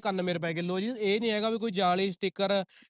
91 ਰੁਪਏ ਕਿਲੋ ਜੀ ਇਹ ਨਹੀਂ ਹੈਗਾ ਵੀ ਕੋਈ ਜਾਲੀ ਸਟicker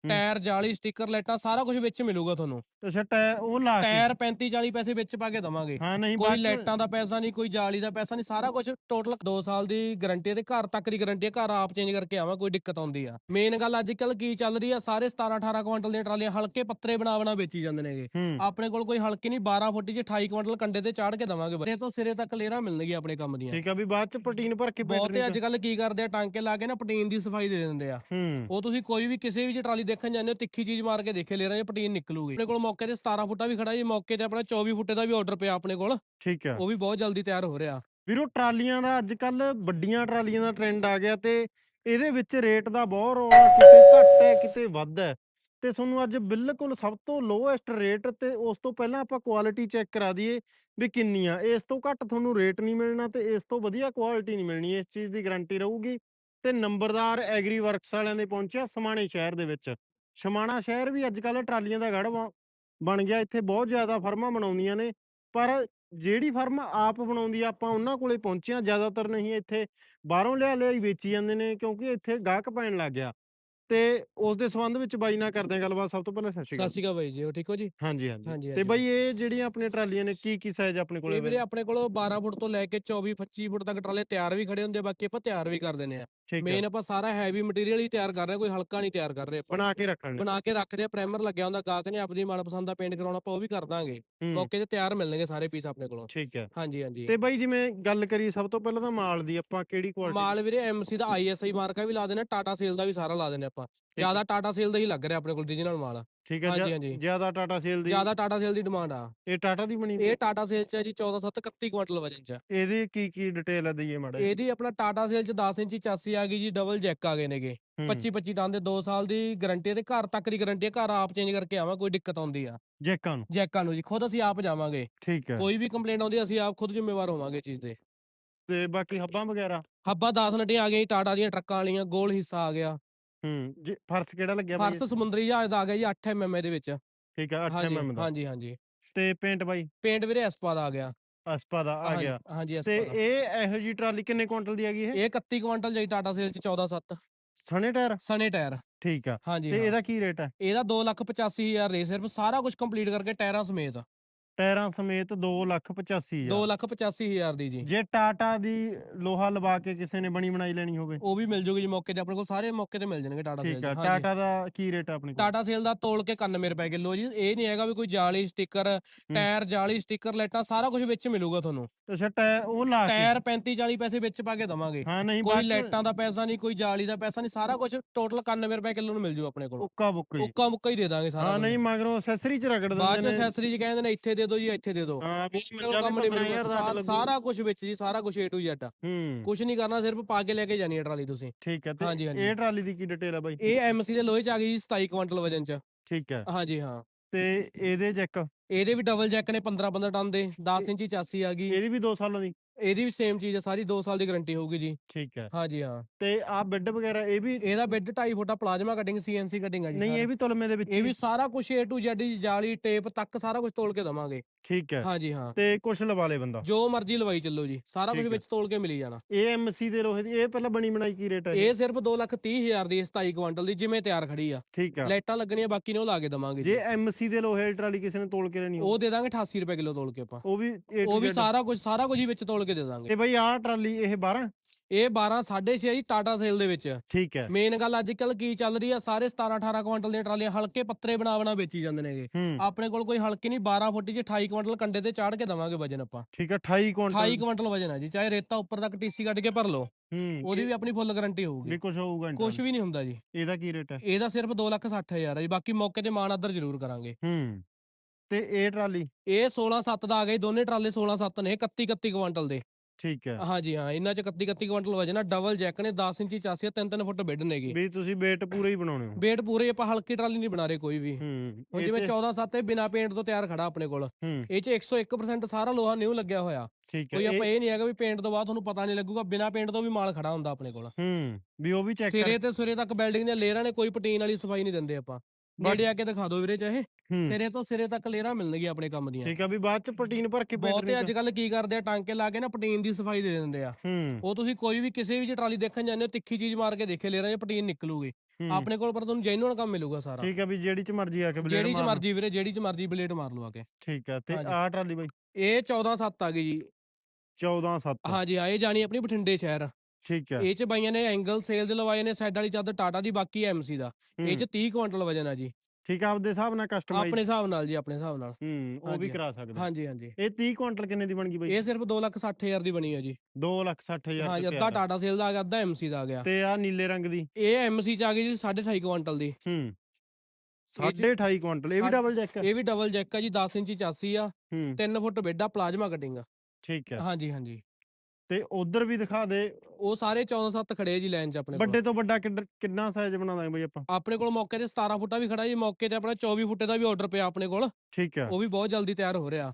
ਟਾਇਰ ਜਾਲੀ ਸਟicker ਲਾਈਟਾਂ ਸਾਰਾ ਕੁਝ ਵਿੱਚ ਮਿਲੂਗਾ ਤੁਹਾਨੂੰ। ਅੱਛਾ ਟਾਇਰ ਉਹ ਲਾ ਕੇ। ਟਾਇਰ 35 40 ਪੈਸੇ ਵਿੱਚ ਪਾ ਕੇ ਦਵਾਂਗੇ। ਹਾਂ ਨਹੀਂ ਕੋਈ ਲਾਈਟਾਂ ਦਾ ਪੈਸਾ ਨਹੀਂ ਕੋਈ ਜਾਲੀ ਦਾ ਪੈਸਾ ਨਹੀਂ ਸਾਰਾ ਕੁਝ ਟੋਟਲ 2 ਸਾਲ ਦੀ ਗਾਰੰਟੀ ਤੇ ਘਰ ਤੱਕ ਦੀ ਗਾਰੰਟੀ ਹੈ ਘਰ ਆਪ ਚੇਂਜ ਕਰਕੇ ਆਵਾਂ ਕੋਈ ਦਿੱਕਤ ਆਉਂਦੀ ਆ। ਮੇਨ ਗੱਲ ਅੱਜ ਕੱਲ ਕੀ ਚੱਲ ਰਹੀ ਆ ਸਾਰੇ 17 18 ਕੁਇੰਟਲ ਦੀਆਂ ਟਰਾਲੀਆਂ ਹਲਕੇ ਪੱਤਰੇ ਬਣਾ ਬਣਾ ਵੇਚੀ ਜਾਂਦੇ ਨੇਗੇ। ਆਪਣੇ ਕੋਲ ਕੋਈ ਹਲਕੀ ਨਹੀਂ 12 ਫੁੱਟ 'ਚ 28 ਕੁਇੰਟਲ ਕੰਡੇ ਤੇ ਚਾੜ ਕੇ ਦਵਾਂਗੇ। ਬਰੇ ਤੋਂ ਸਿਰੇ ਤੱਕ ਲੇਰਾ ਮਿਲਣਗੀਆਂ ਆਪਣੇ ਕੰਮ ਦੀਆਂ। ਠੀਕ ਆ ਵੀ ਬਾਅਦ ਚ ਪ੍ਰੋਟੀਨ ਭਰ ਕੇ ਬਹੁਤੇ ਅੱਜ ਕੱਲ ਕੀ ਕਰਦੇ ਆ ਟਾਂਕੇ ਲਾ ਕੇ ਨਾ ਪਟੀਨ ਦੀ ਸਫ਼ਾਈ ਦੇ ਦਿੰਦੇ ਆ। ਹੂੰ। ਉਹ ਤੁਸੀਂ ਕੋਈ ਵੀ ਕਿਸੇ ਵੀ ਟਰਾਲੀ ਦੇਖਣ ਜਾਂਦੇ ਹੋ ਤਿੱਖੀ ਚੀਜ਼ ਮਾਰ ਕੇ ਦੇਖੇ ਲੇਰਾ 'ਚ ਪਟੀਨ ਨਿਕਲੂਗੀ। ਆਪਣੇ ਕੋਲ ਮੌਕੇ ਤੇ 17 ਫੁੱਟਾ ਵੀ ਖੜਾ ਜੀ ਮੌਕੇ ਤੇ ਆਪਣਾ 24 ਫੁੱਟੇ ਦਾ ਵੀ ਆਰਡਰ ਪਿਆ ਆਪਣੇ ਕੋਲ। ਠੀਕ ਆ। ਉਹ ਵੀ ਬਹੁਤ ਜਲਦੀ ਤਿਆਰ ਹੋ ਰਿਹਾ। ਵੀਰੋ ਟਰਾਲੀਆਂ ਦਾ ਅੱਜ ਕੱਲ ਵੱਡੀਆਂ ਟਰਾਲੀਆਂ ਦਾ ਟ੍ਰੈਂਡ ਆ ਗਿਆ ਤੇ ਇਹਦੇ ਵਿੱਚ ਰੇਟ ਦਾ ਬਹੁਤ ਰੌਲਾ ਕਿਤੇ ਘੱਟ ਹੈ ਕਿਤੇ ਵੱਧ ਹੈ। ਤੇ ਤੁਹਾਨੂੰ ਅੱਜ ਬਿਲਕੁਲ ਸਭ ਤੋਂ ਲੋਐਸਟ ਰੇਟ ਤੇ ਉਸ ਤੋਂ ਪਹਿਲਾਂ ਆਪਾਂ ਕੁਆਲਿਟੀ ਚੈੱਕ ਕਰਾ ਦਈਏ ਵੀ ਕਿੰਨੀ ਆ ਇਸ ਤੋਂ ਘੱਟ ਤੁਹਾਨੂੰ ਰੇਟ ਨਹੀਂ ਮਿਲਣਾ ਤੇ ਇਸ ਤੋਂ ਵਧੀਆ ਕੁਆਲਿਟੀ ਨਹੀਂ ਮਿਲਣੀ। ਇਸ ਚੀਜ਼ ਦੀ ਗਾਰੰਟੀ ਰਹੂਗੀ। ਤੇ ਨੰਬਰਦਾਰ ਐਗਰੀ ਵਰਕਸ ਵਾਲਿਆਂ ਦੇ ਪਹੁੰਚਿਆ ਸਮਾਣੇ ਸ਼ਹਿਰ ਦੇ ਵਿੱਚ। ਸਮਾਣਾ ਸ਼ਹਿਰ ਵੀ ਅੱਜ ਕੱਲ ਟਰਾਲੀਆਂ ਦਾ ਗੜ ਬਣ ਗਿਆ। ਇੱਥੇ ਬਹੁਤ ਜ਼ਿਆਦਾ ਫਰਮਾਂ ਬਣਾਉਂਦੀਆਂ ਨੇ। ਪਰ ਜਿਹੜੀ ਫਰਮ ਆਪ ਬਣਾਉਂਦੀ ਆ ਆਪਾਂ ਉਹਨਾਂ ਕੋਲੇ ਪਹੁੰਚੇ ਆ ਜ਼ਿਆਦਾਤਰ ਨਹੀਂ ਇੱਥੇ ਬਾਹਰੋਂ ਲਿਆ ਲਿਆ ਹੀ ਵੇਚੀ ਜਾਂਦੇ ਨੇ ਕਿਉਂਕਿ ਇੱਥੇ ਗਾਹਕ ਪੈਣ ਲੱਗ ਗਿਆ। ਤੇ ਉਸ ਦੇ ਸੰਬੰਧ ਵਿੱਚ ਬਾਈ ਨਾਲ ਕਰਦੇ ਆ ਗੱਲਬਾਤ। ਸਭ ਤੋਂ ਪਹਿਲਾਂ ਸਤਿ ਸ਼੍ਰੀ ਸਤਿ ਅਕਾਲ ਸ਼੍ਰੀ ਅਕਾਲ ਬਾਈ ਜੀ ਠੀਕ ਹੋ ਜੀ? ਹਾਂਜੀ ਹਾਂਜੀ। ਤੇ। ਬਾਈ ਇਹ ਜਿਹੜੀਆਂ ਆਪਣੀਆਂ ਟਰਾਲੀਆਂ ਨੇ ਕੀ ਕੀ ਸਾਈਜ਼ ਆਪਣੇ ਕੋਲੇ ਇਹ ਵੀਰੇ ਆਪਣੇ ਕੋਲ 12 ਫੁੱਟ ਤੋਂ ਲੈ ਕੇ 24 25 ਫੁੱਟ ਤੱਕ ਟਰਾਲੇ ਤਿਆਰ ਵੀ ਖੜੇ ਹੁੰਦੇ ਬਾਕੀ ਆਪਾਂ ਤਿਆਰ ਵੀ ਕਰ ਦਿੰਦੇ ਆ। ਠੀਕ ਹੈ। ਮੇਨ ਆਪਾਂ ਸਾਰਾ ਹੈਵੀ ਮਟੀਰੀਅਲ ਹੀ ਤਿਆਰ ਕਰ ਰਹੇ ਹਾਂ, ਕੋਈ ਹਲਕਾ ਨਹੀਂ ਤਿਆਰ ਕਰ ਰਹੇ ਆਪਾਂ। ਬਣਾ ਕੇ ਲਈ ਬਣਾ ਕੇ ਰੱਖ ਰਹੇ ਆ ਪ੍ਰਾਈਮਰ ਲੱਗਿਆ ਹੁੰਦਾ ਗਾਹਕ ਨੇ ਆਪਣੀ ਮਨਪਸੰਦ ਦਾ ਪੇਂਟ ਕਰਾਉਣਾ ਆਪਾਂ ਉਹ ਵੀ ਕਰ ਦਾਂਗੇ। ਹੂੰ, ਮੌਕੇ ਤੇ ਤਿਆਰ ਮਿਲਣਗੇ ਸਾਰੇ ਪੀਸ ਆਪਣੇ ਕੋਲੋਂ। ਠੀਕ ਹੈ। ਹਾਂਜੀ ਹਾਂਜੀ। ਤੇ ਬਾਈ ਜਿਵੇਂ ਗੱਲ ਕਰੀ ਸਭ ਤੋਂ ਪਹਿਲਾਂ ਤਾਂ ਮਾਲ ਦੀ ਆਪਾਂ ਕਿਹੜੀ ਕੁਆਲਿਟੀ ਮਾਲ ਵੀਰੇ ਐਮਸੀ ਦਾ ਆਈਐਸਆਈ ਮਾਰਕਾ ਵੀ ਲਾ ਦੇਣਾ ਟਾਟਾ ਸੇਲ ਦਾ ਵੀ ਸਾਰਾ ਲਾ ਦੇਣੇ ਆਪਾਂ। ਜ਼ਿਆਦਾ ਟਾਟਾ ਸੇਲ ਦਾ ਹੀ ਲੱਗ ਰਿਹਾ ਆਪਣੇ ਕੋਲ ਓਰੀਜਨਲ ਮਾਲ। ਠੀਕ ਹੈ ਹਾਂਜੀ, ਜਿਆ- ਹਾਂਜੀ। ਜ਼ਿਆਦਾ ਟਾਟਾ ਸੇਲ ਦੀ ਜ਼ਿਆਦਾ ਟਾਟਾ ਸੇਲ ਦੀ ਡਿਮਾਂਡ ਆ। ਇਹ ਟਾਟਾ ਦੀ ਬਣੀ? ਇਹ ਟਾਟਾ ਸੇਲ ਚ ਹੈ ਜੀ 14 7 31 ਕੁਇੰਟਲ ਵਜਨ ਚ। ਇਹਦੀ ਕੀ ਕੀ ਡਿਟੇਲ ਹੈ ਦਈਏ ਮਾੜਾ ਜਿਹਾ? ਇਹਦੀ ਆਪਣਾ ਟਾਟਾ ਸੇਲ ਚ 10 ਇੰਚੀ ਚਾਸੀ ਆ ਗਈ ਜੀ ਡਬਲ ਜੈਕ ਆ ਗਏ ਨੇਗੇ। ਹੂੰ, 25 25 ਟਨ ਦੇ 2 ਸਾਲ ਦੀ ਗਾਰੰਟੀ ਤੇ ਘਰ ਤੱਕ ਦੀ ਗਾਰੰਟੀ ਹੈ ਘਰ ਆਪ ਚੇਂਜ ਕਰਕੇ ਆਵਾਂ ਕੋਈ ਦਿੱਕਤ ਆਉਂਦੀ ਆ। ਜੈਕਾਂ ਨੂੰ? ਜੈਕਾਂ ਨੂੰ ਜੀ ਖੁਦ ਅਸੀਂ ਆਪ ਜਾਵਾਂਗੇ। ਠੀਕ ਹੈ। ਕੋਈ ਵੀ ਕੰਪਲੇਂਟ ਆਉਂਦੀ ਅਸੀਂ ਆਪ ਖੁਦ ਜ਼ਿੰਮੇਵਾਰ ਹੋਵਾਂਗੇ ਚੀਜ਼ ਦੇ ਤੇ ਬਾਕੀ ਹੱਬਾਂ ਵਗੈਰਾ? ਹੱਬਾ 10 ਨਟੀਆਂ ਆ ਗਈਆਂ ਜੀ, ਟਾਟਾ ਦੀਆਂ ਟਰੱਕਾਂ ਵਾਲੀਆਂ ਗੋਲ ਹਿੱਸਾ ਆ ਗਿਆ। ਹੂੰ ਜੀ ਫਰਸ਼ ਕਿਹੜਾ ਲੱਗਿਆ ਬਾਈ ਫਰਸ ਸਮੁੰਦਰੀ ਜਹਾਜ਼ ਦਾ ਆ ਗਿਆ ਜੀ 8 ਐਮਐਮ ਦੇ ਵਿੱਚ। ਠੀਕ ਹੈ 8 ਹਾਂਜੀ mm ਦਾ। ਹਾਂਜੀ ਹਾਂਜੀ। ਤੇ ਪੇਂਟ ਬਾਈ? ਪੇਂਟ ਵੀਰੇ ਐਸਪਾ ਦਾ ਆ ਗਿਆ। ਅਸਪਾ ਦਾ ਆ ਹਾਂਜੀ, ਗਿਆ। ਹਾਂਜੀ ਤੇ ਐਸਪਾ ਦਾ ਇਹ ਇਹੋ ਜੀ ਟਰਾਲੀ ਕਿੰਨੇ ਕੁਇੰਟਲ ਦੀ ਹੈਗੀ ਇਹ? ਇਹ 31 ਕੁਇੰਟਲ ਜਾਈ ਟਾਟਾ ਸੇਲ ਚ 14 7 ਸਣੇ ਟਾਇਰ? ਸਨੇ ਟਾਇਰ। ਠੀਕ ਆ। ਹਾਂਜੀ ਤੇ ਹਾਂ। ਇਹਦਾ ਕੀ ਰੇਟ ਹੈ? ਇਹਦਾ 285000 ਰੇ ਸਿਰਫ ਸਾਰਾ ਕੁਝ ਕੰਪਲੀਟ ਕਰਕੇ ਟਾਇਰਾਂ ਸਮੇਤ। ਟਾਇਰਾਂ ਸਮੇਤ 285000 285000 ਦੀ ਜੀ। ਜੇ ਟਾਟਾ ਦੀ ਲੋਹਾ ਲਵਾ ਕੇ ਕਿਸੇ ਨੇ ਬਣੀ ਬਣਾਈ ਲੈਣੀ ਹੋਵੇ। ਉਹ ਵੀ ਮਿਲ ਜੂਗੀ ਜੀ ਮੌਕੇ ਤੇ ਆਪਣੇ ਕੋਲ ਸਾਰੇ ਮੌਕੇ ਤੇ ਮਿਲ ਜਾਣਗੇ ਟਾਟਾ ਸੇਲ ਠੀਕ ਚ। ਆ ਟਾਟਾ ਦਾ ਕੀ ਰੇਟ ਆ ਆਪਣੇ ਕੋਲ? ਟਾਟਾ ਸੇਲ ਦਾ ਤੋਲ ਕੇ 91 ਰੁਪਏ ਕਿਲੋ ਜੀ। ਇਹ ਨਹੀਂ ਹੈਗਾ ਵੀ ਕੋਈ ਜਾਲੀ ਸਟicker ਟਾਇਰ ਜਾਲੀ ਸਟicker ਲਾਈਟਾਂ ਸਾਰਾ ਕੁਝ ਵਿੱਚ ਮਿਲੂਗਾ ਤੁਹਾਨੂੰ। ਅੱਛਾ ਟਾਇਰ ਉਹ ਲਾ ਕੇ? ਟਾਇਰ 35 40 ਪੈਸੇ ਵਿੱਚ ਪਾ ਕੇ ਦਵਾਂਗੇ। ਹਾਂ ਨਹੀਂ ਕੋਈ ਚ ਲਾਈਟਾਂ ਦਾ ਪੈਸਾ ਨਹੀਂ ਕੋਈ ਜਾਲੀ ਦਾ ਪੈਸਾ ਨਹੀਂ ਸਾਰਾ ਕੁਝ ਟੋਟਲ 91 ਰੁਪਏ ਕਿਲੋ ਨੂੰ ਮਿਲ ਜੂ ਆਪਣੇ ਕੋਲ। ਉੱਕਾ ਬੁੱਕ ਜੀ ਉੱਕਾ ਮੁੱਕਾ ਹੀ ਦੇ ਦਾਂਗੇ ਸਾਰਾ ਹਾਂ। ਨਹੀਂ ਮਗਰੋਂ ਅਸੈਸਰੀ ਚ ਰਗੜ ਬਾਅਦ ਚ ਦਿੰਦੇ ਨੇ ਐਕਸੈਸਰੀਜ਼ ਕਹਿੰਦੇ ਨੇ ਇੱਥੇ ਦੇ ਦਿਓ ਜੀ ਇੱਥੇ ਦੇ ਦਿਓ ਹਾਂ ਵੀ ਕੋਲ ਕੰਮ ਨਹੀਂ ਸਾਰਾ- ਕੁਝ ਵਿੱਚ ਜੀ ਸਾਰਾ ਕੁਝ A to Z ਹੂੰ। ਕੁਝ ਨਹੀਂ ਕਰਨਾ ਸਿਰਫ ਪਾ ਕੇ ਲੈ ਕੇ ਜਾਣੀ ਹੈ ਟਰਾਲੀ ਤੁਸੀਂ। ਠੀਕ ਹੈ ਤੇ ਹਾਂਜੀ, ਹਾਂਜੀ। ਇਹ ਟਰਾਲੀ ਦੀ ਕੀ ਡਿਟੇਲ ਆ ਬਾਈ? ਇਹ ਐਮਸੀ ਦੇ ਲੋਹੇ ਚ ਆ ਗਈ ਜੀ 27 ਕੁਇੰਟਲ ਵਜਨ ਚ। ਠੀਕ ਹੈ। ਹਾਂਜੀ ਹਾਂ। ਤੇ ਇਹਦੇ ਜੈਕ? ਇਹਦੇ ਵੀ ਡਬਲ ਜੈਕ ਨੇ 15 15 ਟਨ ਦੇ। 10 ਇੰਚੀ ਚਾਸੀ ਆ ਗਈ। ਇਹਦੀ ਵੀ 2 ਸਾਲਾਂ ਦੀ? ਇਹਦੀ ਵੀ ਸੇਮ ਚੀਜ਼ ਹੈ ਸਾਰੀ 2 ਸਾਲ ਦੀ ਗਾਰੰਟੀ ਹੋਊਗੀ ਜੀ ਠੀਕ ਹੈ ਹਾਂਜੀ ਹਾਂ ਤੇ ਆ ਬੈੱਡ ਵਗੈਰਾ ਇਹ ਵੀ ਇਹਦਾ ਬੈੱਡ 2.5 ਫੁੱਟਾ ਪਲਾਜ਼ਮਾ ਕਟਿੰਗ ਸੀਐਨਸੀ ਕਟਿੰਗ ਆ ਜੀ ਨਹੀਂ। ਇਹ ਵੀ ਤੁਲਮੇ ਦੇ ਵਿੱਚ ਇਹ ਹੀ? ਵੀ ਸਾਰਾ ਕੁਝ A to Z ਜੀ ਜਾਲੀ ਟੇਪ ਤੱਕ ਸਾਰਾ ਕੁਝ ਤੋਲ ਕੇ ਦਵਾਂਗੇ ਠੀਕ ਹੈ। ਹਾਂਜੀ ਹਾਂ। ਤੇ ਕੁਛ ਲਵਾ ਲੇ ਬੰਦਾ। ਜੋ ਮਰਜ਼ੀ ਲਵਾਈ ਚੱਲੋ ਜੀ ਸਾਰਾ ਕੁਝ। ਵਿੱਚ ਤੋਲ ਕੇ ਮਿਲੀ ਜਾਣਾ। ਇਹ ਐਮਸੀ ਦੇ ਲੋਹੇ ਦੀ ਇਹ ਪਹਿਲਾਂ ਬਣੀ ਬਣਾਈ ਕੀ ਰੇਟ ਹੈ ਇਹ? ਸਿਰਫ 230000 ਦੀ 27 ਕੁਇੰਟਲ ਦੀ ਜਿਵੇਂ ਤਿਆਰ ਖੜੀ ਆ। ਠੀਕ ਹੈ ਲਾਈਟਾਂ ਲੱਗਣੀਆਂ ਬਾਕੀ ਨੇ ਉਹ ਲਾ ਕੇ ਦਵਾਂਗੇ ਜੇ। ਜੀ ਐਮਸੀ ਦੇ ਲੋਹੇ ਦੀ ਟਰਾਲੀ ਕਿਸੇ ਨੇ ਤੋਲ ਕੇ ਲੈਣੀ ਉਹ ਦੇ ਦਾਂਗੇ 88 ਰੁਪਏ ਕਿਲੋ ਤੋਲ ਕੇ ਆਪਾਂ। ਉਹ ਵੀ ਉਹ ਵੀ? ਸਾਰਾ ਕੁਝ ਸਾਰਾ ਕੁਝ ਹੀ ਵਿੱਚ ਤੋਲ ਕੇ ਦੇ ਦਾਂਗੇ। ਤੇ ਬਈ ਆਹ ਟਰਾਲੀ ਇਹ 12 ਇਹ 12 6.5 ਜੀ ਟਾਟਾ ਸੇਲ ਦੇ ਵਿੱਚ। ਠੀਕ ਹੈ। ਮੇਨ ਗੱਲ ਅੱਜ ਕੱਲ ਕੀ ਚੱਲ ਰਹੀ ਆ ਸਾਰੇ 17 18 ਕੁਇੰਟਲ ਦੀਆਂ ਟਰਾਲੀਆਂ ਹਲਕੇ ਪੱਤਰੇ ਬਣਾ ਬਣਾ ਵੇਚੀ ਜਾਂਦੇ ਨੇਗੇ ਹੂੰ। ਆਪਣੇ ਕੋਲ ਕੋਈ ਹਲਕੀ ਨਹੀਂ 12 ਫੁੱਟ 'ਚ 28 ਕੁਇੰਟਲ ਕੰਡੇ ਤੇ ਚਾੜ ਕੇ ਦਵਾਂਗੇ ਵਜਨ ਆਪਾਂ। ਠੀਕ ਹੈ 28 ਕੁਇੰਟਲ। 28 ਕੁਇੰਟਲ ਵਜਨ ਹੈ ਜੀ ਚਾਹੇ ਰੇਤਾ ਉੱਪਰ ਤੱਕ ਟੀਸੀ ਕੱਢ ਕੇ ਭਰ ਲਓ ਹੂੰ ਉਹਦੀ ਵੀ ਆਪਣੀ ਫੁੱਲ ਗਾਰੰਟੀ ਵੀ ਹੋਊਗੀ ਕੁਝ ਹੋਊਗਾ ਕੁਝ ਵੀ ਨਹੀਂ ਹੁੰਦਾ ਜੀ। ਇਹਦਾ ਕੀ ਰੇਟ ਹੈ? ਇਹਦਾ ਸਿਰਫ 260000 ਹੈ ਜੀ ਬਾਕੀ ਮੌਕੇ ਤੇ ਮਾਨ ਅਦਰ ਜ਼ਰੂਰ ਕਰਾਂਗੇ। ਹੂੰ ਤੇ ਇਹ ਟਰਾਲੀ? ਇਹ 16 7 ਦਾ ਆ ਗਏ ਦੋਨੇ ਟਰਾਲੇ 16 7 ਨੇ 31 31 ਕੁਇੰਟਲ ਦੇ। ਠੀਕ ਹੈ। ਹਾਂਜੀ ਹਾਂ ਇਹਨਾਂ 'ਚ 31 31 ਕੁਇੰਟਲ ਵਜਨ ਆ ਡਬਲ ਜੈਕ ਨੇ 10 ਇੰਚੀ ਚਾਸੀ 3 3 ਫੁੱਟ ਬੈੱਡ ਨੇਗੇ ਵੀ ਤੁਸੀਂ weight ਪੂਰਾ ਹੀ ਬਣਾਉਣੇ ਹੋ। ਵੇਟ ਪੂਰੇ ਆਪਾਂ ਹਲਕੀ ਟਰਾਲੀ ਨਹੀਂ ਬਣਾ ਰਹੇ ਕੋਈ ਵੀ। ਹੂੰ ਹੁਣ ਇਹ ਜਿਵੇਂ ਤੇ- 14 7 ਬਿਨਾ ਪੇਂਟ ਤੋਂ ਤਿਆਰ ਖੜਾ ਆਪਣੇ ਕੋਲ। ਹੂੰ। ਇਹ 'ਚ 101% ਸਾਰਾ ਲੋਹਾ ਨਿਊ ਲੱਗਿਆ ਹੋਇਆ। ਠੀਕ ਹੈ ਕੋਈ ਆਪਾਂ ਇਹ- ਇਹ ਨਹੀਂ ਹੈਗਾ ਵੀ ਪੇਂਟ ਤੋਂ ਬਾਅਦ ਤੁਹਾਨੂੰ ਪਤਾ ਨਹੀਂ ਲੱਗੂਗਾ ਬਿਨਾ ਪੇਂਟ ਤੋਂ ਵੀ ਮਾਲ ਖੜਾ ਹੁੰਦਾ ਆਪਣੇ ਕੋਲ। ਹੂੰ ਵੀ ਉਹ ਵੀ ਚੈੱਕ ਸਿਰੇ ਤੇ ਸਿਰੇ ਤੱਕ ਬਿਲਡਿੰਗ ਦੀਆਂ ਲੇਅਰਾਂ ਨੇ ਕੋਈ ਪਟੀਨ ਵਾਲੀ ਸਫ਼ਾਈ ਨਹੀਂ ਦਿੰਦੇ ਆਪਾਂ। ਨੇੜੇ ਆ ਕੇ ਦਿਖਾ ਦਿਓ ਵੀਰੇ ਚਾਹੇ। ਹੂੰ। ਸਿਰੇ ਤੋਂ ਸਿਰੇ ਤੱਕ ਲੇਅਰਾਂ ਮਿਲਣਗੀਆਂ ਆਪਣੇ ਕੰਮ ਦੀਆਂ। ਠੀਕ ਆ ਵੀ ਬਾਅਦ ਚ ਪ੍ਰੋਟੀਨ ਭਰ ਕੇ ਬਹੁਤੇ ਪੈਟਰੀ ਅੱਜ ਕੱਲ ਕੀ ਕਰਦੇ ਆ ਟਾਂਕੇ ਲਾ ਕੇ ਨਾ ਪਟੀਨ ਦੀ ਸਫ਼ਾਈ ਦੇ ਦਿੰਦੇ ਆ। ਹੂੰ। ਉਹ ਤੁਸੀਂ ਕੋਈ ਵੀ ਕਿਸੇ ਵੀ ਚ ਟਰਾਲੀ ਦੇਖਣ ਜਾਂਦੇ ਹੋ ਤਿੱਖੀ ਚੀਜ਼ ਮਾਰ ਕੇ ਦੇਖੇ ਲੇਅਰਾਂ 'ਚ ਪਟੀਨ ਨਿਕਲੂਗੀ। ਹੂੰ। ਆਪਣੇ ਕੋਲ ਪਰ ਤੁਹਾਨੂੰ ਜੈਨੂਅਨ ਕੰਮ ਮਿਲੂਗਾ ਸਾਰਾ। ਠੀਕ ਆ ਵੀ ਜਿਹੜੀ ਚ ਮਰਜ਼ੀ ਆ ਕੇ ਬਲੇਡ ਜਿਹੜੀ ਚ ਮਾਰ। ਮਰਜ਼ੀ ਵੀਰੇ ਜਿਹੜੀ ਚ ਮਰਜ਼ੀ ਬਲੇਡ ਮਾਰ ਲਓ ਆ ਕੇ। ਠੀਕ ਆ ਤੇ ਹਾਂਜੀ। ਆਹ ਟਰਾਲੀ ਬਾਈ। ਇਹ 14 7 ਆ ਗਈ ਜੀ। 14 7 ਹਾਂਜੀ ਆ ਇਹ ਜਾਣੀ ਆਪਣੀ ਬਠਿੰਡੇ ਸ਼ਹਿਰ। ਠੀਕ ਆ ਇਹ ਚ ਬਾਈਆਂ ਨੇ ਐਂਗਲ ਸੇਲ ਦੇ ਲਵਾਏ ਨੇ ਸਾਈਡ ਵਾਲੀ ਚਾਦਰ ਟਾਟਾ ਦੀ ਬਾਕੀ ਐਮਸੀ ਦਾ। ਇਹ ਹੂੰ, ਚ 30 ਕੁਇੰਟਲ ਵਜਨ ਆ ਜੀ। ਠੀਕ ਆ ਆਪਦੇ ਹਿਸਾਬ ਨਾਲ ਕਸਟਮਾਈਜ਼ ਆਪਣੇ ਹਿਸਾਬ ਨਾਲ ਜੀ ਆਪਣੇ ਹਿਸਾਬ ਨਾਲ। ਹੂੰ ਉਹ ਵੀ ਕਰਾ ਸਕਦੇ। ਹਾਂਜੀ ਹਾਂਜੀ। ਇਹ 30 ਕੁਇੰਟਲ ਕਿੰਨੇ ਦੀ ਬਣ ਗਈ ਬਾਈ? ਇਹ ਸਿਰਫ 2,60,000 ਦੀ ਬਣੀ ਆ ਜੀ। 2 ਲੱਖ 60 ਹਜ਼ਾਰ ਹਾਂਜੀ ਚ ਅੱਧਾ। ਟਾਟਾ ਸੇਲ ਦਾ ਆ ਗਿਆ ਅੱਧਾ ਐਮਸੀ ਦਾ ਆ ਗਿਆ। ਤੇ ਆ ਨੀਲੇ ਰੰਗ ਦੀ। ਇਹ ਐਮਸੀ ਚ ਆ ਗਈ ਜੀ 2.5 ਕੁਇੰਟਲ ਦੀ। ਹੂੰ। ਇਹ ਚ- 28 ਕੁਇੰਟਲ ਇਹ ਵੀ ਡਬਲ ਜੈਕ ਇਹ ਵੀ ਡਬਲ ਜੈਕ ਆ ਜੀ 10 ਇੰਚੀ ਚਾਸੀ ਆ। ਹੂੰ। 3 ਫੁੱਟ ਬੇਡਾ ਪਲਾਜ਼ਮਾ ਕਟਿੰਗ ਠੀਕ ਹੈ। ਹਾਂਜੀ ਹਾਂਜੀ। ਤੇ ਉਧਰ ਵੀ ਦਿਖਾ ਦੇ। ਉਹ ਸਾਰੇ 14 7 ਖੜੇ ਆ ਜੀ ਲਾਈਨ 'ਚ ਆਪਣੇ ਕੋਲ। ਵੱਡੇ ਤੋਂ ਵੱਡਾ ਕਿੱਡ- ਕਿੰਨਾ ਸਾਈਜ਼ ਬਣਾਉਂਦਾ ਬਈ ਆਪਾਂ? ਆਪਣੇ ਕੋਲ ਮੌਕੇ ਤੇ 17 ਫੁੱਟਾ ਵੀ ਖੜਾ ਜੀ ਮੌਕੇ ਤੇ ਆਪਣਾ 24 ਫੁੱਟੇ ਦਾ ਵੀ ਆਰਡਰ ਪਿਆ ਆਪਣੇ ਕੋਲ। ਠੀਕ ਹੈ ਉਹ ਵੀ ਬਹੁਤ ਜਲਦੀ ਤਿਆਰ ਹੋ ਰਿਹਾ।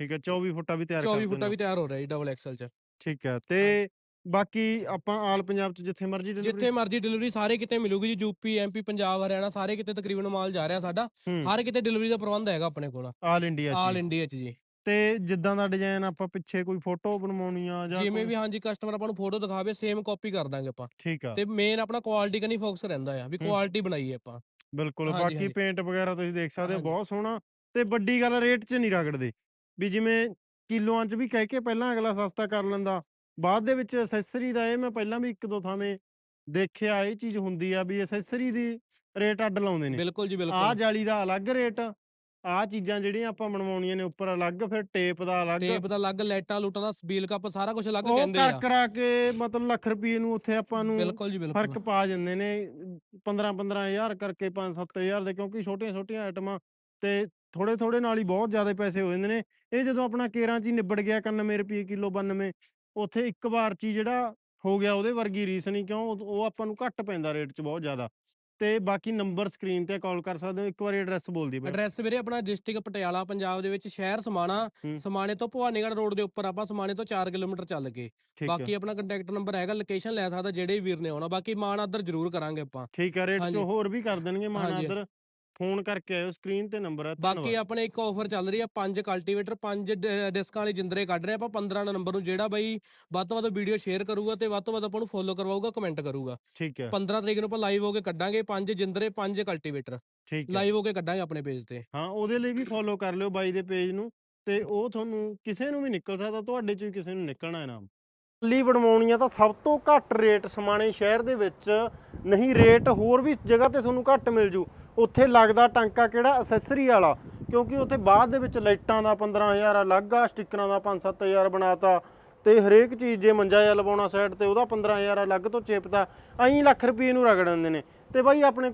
ਠੀਕ ਹੈ 24 ਫੁੱਟਾ ਵੀ ਤਿਆਰ ਕਰ 24 ਫੁੱਟਾ ਦੇਣਾ। ਵੀ ਤਿਆਰ ਹੋ ਰਿਹਾ ਜੀ ਡਬਲ ਐਕਸਲ 'ਚ। ਠੀਕ ਹੈ ਤੇ ਬਾਕੀ ਆਪਾਂ ਆਲ ਪੰਜਾਬ ਚ ਜਿੱਥੇ ਮਰਜ਼ੀ ਜਿੱਥੇ ਮਰਜ਼ੀ ਡਿਲੀਵਰੀ ਸਾਰੇ ਕਿਤੇ ਮਿਲੂਗੀ ਜੀ ਯੂਪੀ ਐਮਪੀ ਪੰਜਾਬ ਹਰਿਆਣਾ ਸਾਰੇ ਕਿਤੇ ਤਕਰੀਬਨ ਮਾਲ ਜਾ ਰਿਹਾ ਸਾਡਾ। ਹਰ ਕਿਤੇ ਡਿਲੀਵਰੀ ਦਾ ਪ੍ਰਬੰਧ ਹੈਗਾ ਆਪਣੇ ਕੋਲ। ਆਲ ਇੰਡੀਆ ਆਲ ਚ ਇੰਡੀਆ 'ਚ ਜੀ। ਤੇ ਜਿੱਦਾਂ ਦਾ ਡਿਜ਼ਾਈਨ ਆਪਾਂ ਪਿੱਛੇ ਕੋਈ ਫੋਟੋ ਬਣਵਾਉਣੀ ਆ ਜਾਂ ਜਿਵੇਂ ਕੋਈ- ਵੀ ਹਾਂਜੀ ਕਸਟਮਰ ਆਪਾਂ ਨੂੰ ਫੋਟੋ ਦਿਖਾਵੇ ਸੇਮ ਕਾਪੀ ਕਰ ਦਾਂਗੇ ਆਪਾਂ ਠੀਕ ਆ ਤੇ ਮੇਨ ਆਪਣਾ ਕੁਆਲਿਟੀ ਕਨੀ ਫੋਕਸ ਰਹਿੰਦਾ ਆ ਵੀ ਹੂੰ। ਕੁਆਲਿਟੀ ਬਣਾਈਏ ਆਪਾਂ ਬਿਲਕੁਲ ਹਾਂਜੀ, ਬਾਕੀ ਹਾਂਜੀ। ਪੇਂਟ ਵਗੈਰਾ ਤੁਸੀਂ ਦੇਖ ਸਕਦੇ ਹੋ ਹਾਂਜੀ। ਬਹੁਤ ਸੋਹਣਾ ਤੇ ਵੱਡੀ ਗੱਲ ਰੇਟ 'ਚ ਨਹੀਂ ਰਗੜਦੇ ਵੀ ਜਿਵੇਂ ਕਿਲੋਆਂ 'ਚ ਵੀ ਕਹਿ ਕੇ ਪਹਿਲਾਂ ਅਗਲਾ ਸਸਤਾ ਕਰ ਲੈਂਦਾ ਬਾਅਦ ਦੇ ਵਿੱਚ ਐਸੈਸਰੀ ਦਾ ਇਹ ਮੈਂ ਪਹਿਲਾਂ ਵੀ ਇੱਕ ਦੋ ਥਾਵੇਂ ਦੇਖਿਆ ਇਹ ਚੀਜ਼ ਹੁੰਦੀ ਆ ਵੀ ਐਸੈਸਰੀ ਦੀ ਰੇਟ ਅੱਡ ਲਾਉਂਦੇ ਨੇ ਬਿਲਕੁਲ ਜੀ ਆਹ ਬਿਲਕੁਲ ਜਾਲੀ ਦਾ ਅਲੱਗ ਰੇਟ ਆਹ ਚੀਜ਼ਾਂ ਜਿਹੜੀਆਂ ਆਪਾਂ ਬਣਵਾਉਣੀਆਂ ਨੇ ਉੱਪਰ ਅਲੱਗ ਫਿਰ ਟੇਪ ਦਾ ਅਲੱਗ। ਟੇਪ ਦਾ ਅਲੱਗ ਲਾਈਟਾਂ ਲੂਟਾਂ ਦਾ ਸਬੀਲ ਕੱਪ ਸਾਰਾ ਕੁਝ ਅਲੱਗ ਉਹ ਕਹਿੰਦੇ ਕਰ ਆ। ਕਰਾ ਕੇ ਮਤਲਬ ਲੱਖ ਰੁਪਏ ਨੂੰ ਉੱਥੇ ਆਪਾਂ ਨੂੰ ਬਿਲਕੁਲ ਜੀ ਬਿਲਕੁਲ। ਫ਼ਰਕ ਪਾ ਜਾਂਦੇ ਨੇ 15 15000 ਕਰਕੇ 5 7000 ਦੇ ਕਿਉਂਕਿ ਛੋਟੀਆਂ ਛੋਟੀਆਂ ਆਈਟਮਾਂ ਤੇ ਥੋੜੇ ਥੋੜੇ ਨਾਲ ਹੀ ਬਹੁਤ ਜ਼ਿਆਦਾ ਪੈਸੇ ਹੋ ਜਾਂਦੇ ਨੇ। ਇਹ ਜਦੋਂ ਆਪਣਾ ਕੇਰਾਂ ਚ ਹੀ ਨਿਬੜ ਗਿਆ 91 ਰੁਪਏ ਕਿਲੋ 92 ਉੱਥੇ ਇੱਕ ਵਾਰ ਚ ਹੀ ਜਿਹੜਾ ਹੋ ਗਿਆ ਉਹਦੇ ਵਰਗੀ ਰੀਸ ਨਹੀਂ ਕਿਉਂ ਉਹ ਉਹ ਆਪਾਂ ਨੂੰ ਘੱਟ ਪੈਂਦਾ ਰੇਟ ਚ ਬਹੁਤ ਜ਼ਿਆਦਾ। ਤੇ ਬਾਕੀ ਨੰਬਰ ਸਕਰੀਨ ਤੇ ਕਾਲ ਕਰ ਸਕਦੇ ਹੋ। ਇੱਕ ਵਾਰੀ ਐਡਰੈਸ ਬੋਲ ਦੀ ਬਈ। ਐਡਰੈਸ ਵੀਰੇ ਆਪਣਾ ਡਿਸਟ੍ਰਿਕਟ ਪਟਿਆਲਾ ਪੰਜਾਬ ਦੇ ਵਿੱਚ ਸ਼ਹਿਰ ਸਮਾਣਾ। ਸਮਾਣੇ ਤੋਂ ਭਵਾਨੀਗੜ੍ਹ ਰੋਡ ਦੇ ਉੱਪਰ ਆਪਾਂ ਸਮਾਣੇ ਤੋਂ 4 ਕਿਲੋਮੀਟਰ ਚੱਲ ਕੇ। ਬਾਕੀ ਆਪਣਾ ਕੰਟੈਕਟ ਨੰਬਰ ਹੈਗਾ ਲੋਕੇਸ਼ਨ ਲੈ ਸਕਦਾ ਜਿਹੜੇ ਵੀਰ ਨੇ ਆਉਣਾ। ਬਾਕੀ ਮਾਨ ਆਦਰ ਜ਼ਰੂਰ ਕਰਾਂਗੇ ਆਪਾਂ। ਠੀਕ ਹੈ ਰੇਟ ਹਾਂਜੀ। ਹੋਰ ਵੀ ਕਰ ਦੇਣਗੇ ਮਾਨ। ਆਦਰ। ਫੋਨ ਕਰਕੇ ਆਇਓ ਸਕਰੀਨ ਤੇ ਨੰਬਰ ਹੈ ਬਾਕੀ। ਆਪਣੇ ਇੱਕ ਆਫਰ ਚੱਲ ਰਹੀ ਆ ਪੰਜ ਕਲਟੀਵੇਟਰ ਪੰਜ ਡਿਸਕਾਂ ਵਾਲੀ ਜਿੰਦਰੇ ਕੱਢ ਰਹੇ ਆਪਾਂ 15 ਨੰਬਰ ਨੂੰ ਜਿਹੜਾ ਬਾਈ ਵੱਧ ਤੋਂ ਵੱਧ ਵੀਡੀਓ ਸ਼ੇਅਰ ਕਰੂਗਾ ਤੇ ਵੱਧ ਤੋਂ ਵੱਧ ਆਪਾਂ ਨੂੰ ਫੋਲੋ ਕਰਵਾਊਗਾ ਕਮੈਂਟ ਕਰੂਗਾ। ਠੀਕ ਹੈ। 15 ਤਰੀਕ ਨੂੰ ਆਪਾਂ ਲਾਈਵ ਹੋ ਕੇ ਕੱਢਾਂਗੇ ਪੰਜ ਜਿੰਦਰੇ ਪੰਜ ਕਲਟੀਵੇਟਰ। ਠੀਕ ਹੈ। ਲਾਈਵ ਹੋ ਕੇ ਕੱਢਾਂਗੇ ਆਪਣੇ ਪੇਜ ਤੇ। ਹਾਂ ਉਹਦੇ ਲਈ ਵੀ ਫੋਲੋ ਕਰ ਲਿਓ ਬਾਈ ਦੇ ਪੇਜ ਨੂੰ ਤੇ ਉਹ ਤੁਹਾਨੂੰ ਕਿਸੇ ਨੂੰ ਵੀ ਨਿਕਲ ਸਕਦਾ ਤੁਹਾਡੇ ਚੋਂ ਕਿਸੇ ਨੂੰ ਨਿਕਲਣਾ ਇਨਾਮ। ਲੀ ਬਣਵਾਉਣੀ ਆ ਤਾਂ ਸਭ ਤੋਂ ਘੱਟ ਰੇਟ ਸਮਾਣੇ ਸ਼ਹਿਰ ਦੇ ਵਿੱਚ ਨਹੀਂ ਰੇਟ ਹੋਰ ਵੀ ਜਗ੍ਹਾ ਤੇ ਤੁਹਾਨੂੰ ਘੱਟ ਮਿਲ ਜੂ। ਉੱਥੇ ਲੱਗਦਾ ਟਾਂਕਾ ਕਿਹੜਾ? ਅਸੈਸਰੀ ਵਾਲਾ। ਕਿਉਂਕਿ ਉੱਥੇ ਬਾਅਦ ਦੇ ਵਿੱਚ ਲਾਈਟਾਂ ਦਾ 15000 ਅਲੱਗ ਆ, ਸਟਿੱਕਰਾਂ ਦਾ 5-7000 ਬਣਾਤਾ। ਤੇ ਹਰੇਕ ਚੀਜ਼ ਜੇ ਮੰਜਾ ਜਿਹਾ ਲਵਾਉਣਾ ਸਾਈਡ ਤੇ, ਉਹਦਾ 15000 ਅਲੱਗ ਤੋਂ ਚੇਪਤਾ। ਐਂ ਲੱਖ ਰੁਪਏ ਨੂੰ ਰਗੜ ਦਿੰਦੇ ਨੇ। ਤੇ ਬਾਈ ਆਪਣੇ